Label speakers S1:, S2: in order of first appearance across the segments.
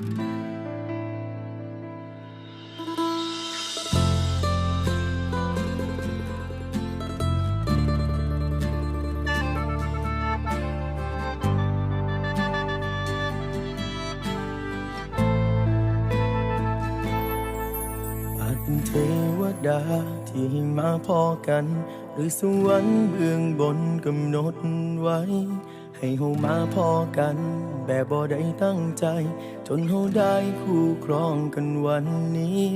S1: Música เทวดาที่มาพอกัน หรือสวรรค์เบื้องบนกำหนดไว้ ให้เฮามาพอกัน แบบบ่ได้ตั้งใจ จนเฮาได้คู่ครองกันวันนี้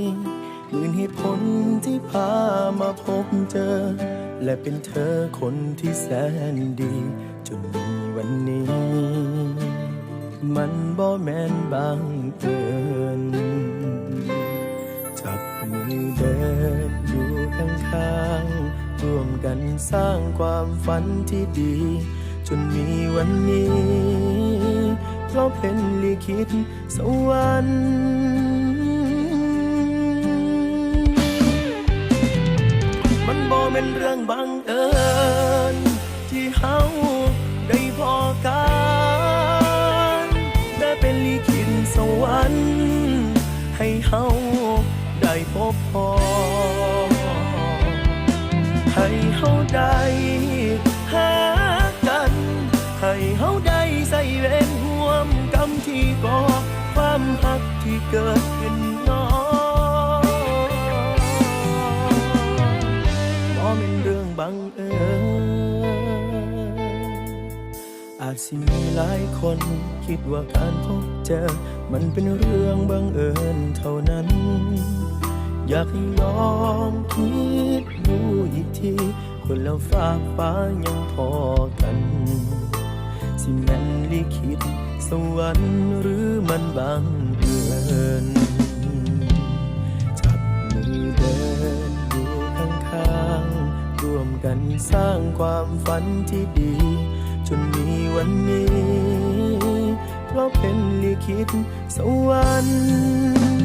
S1: มื่นเหตุผลที่พามาพบเจอ และเป็นเธอคนที่แสนดี จนมีวันนี้ มันบ่แม่นบางเอิญ จับมือเดินอยู่ข้างๆร่วมกันสร้างความฝันที่ดี จนมีวันนี้ เพราะเป็นลิขิตสวรรค์มันบ่เป็นเรื่องบังเอิญที่เฮาได้พอกันได้เป็นลิขิตสวรรค์ให้เฮา บพอ ให้เฮาได้หากัน ให้เฮาได้ใส่เวรห่วมกรรมที่ก่อความหักที่เกิดขึ้นน้อบ่เป็นเรื่องบังเอิญอาจสิมีหลายคนคิดว่าการพบเจอมันเป็นเรื่องบังเอิญเท่านั้น อยากให้ลองคิดดูอีกที คนแล้วฝากฟ้ายังพอกัน สิแม่นลิขิตสวรรค์หรือมันบังเอิญจับมือเดินอยู่ข้างๆร่วมกันสร้างความฝันที่ดี จนมีวันนี้ เพราะเป็นลิขิตสวรรค์